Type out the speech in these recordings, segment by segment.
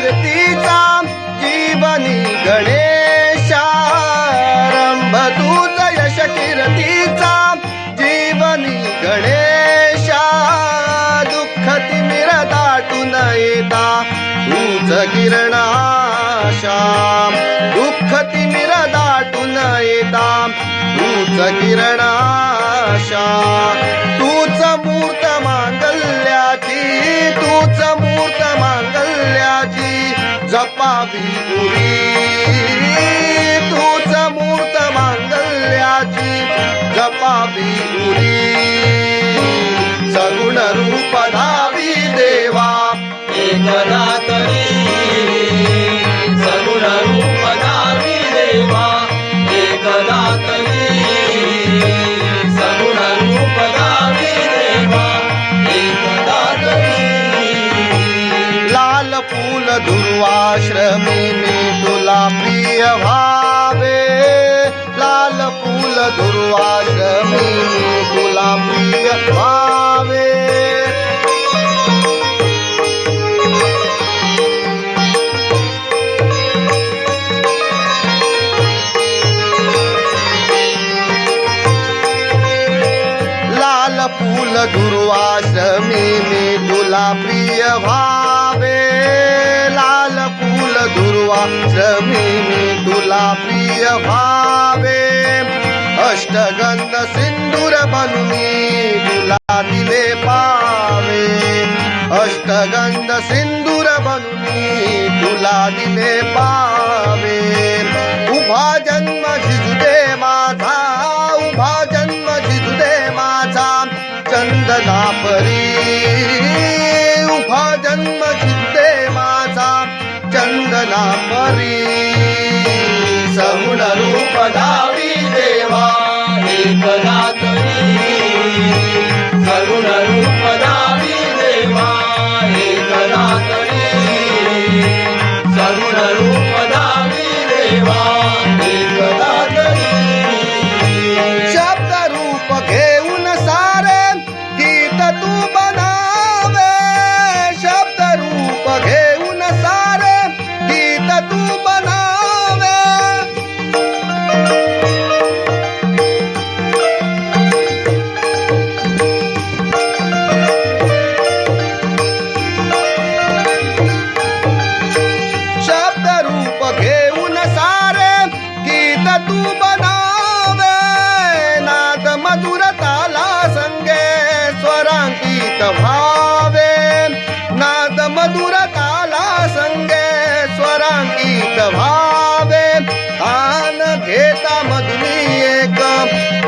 कीर्तीचा जीवनी गणेशारंभ तूच यश कीर्तीचा जीवनी गणेशा दुःख तिमिर दाटून येता. तूच किरणाशा दुःख तिमिर दाटून येता. तूच किरणाशा तूच मूर्त तरी सगुण रूप देवा तरी सगुण रूप देवा तरी लाल फूल दुर्वाश्रमी मी तुला प्रिय भावे लाल फूल दुर्वाश्रमी फूल मी तुला प्रिय भावे। लाल फूल दुर्वाश्रमी मी तुला प्रिय भावे। अष्टगंध सिंदूर बनून तुला दिले पावे। अष्टगंध सिंदूर बनून तुला दिले पावे। उभा चंदना परी सगुण रूप धावी देवा एकदा तरी सगुण रूप धावी देवा एकदा तरी सगुण रूप धावी देवा। स्वरांकित भावे? नाद मधुर काला संगे स्वरांकित भावे. तान घेता मधुनी एक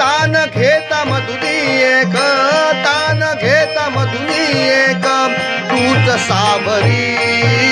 तान घेता मधुनी एक तान घेता मधुनी एक. तूच सावरी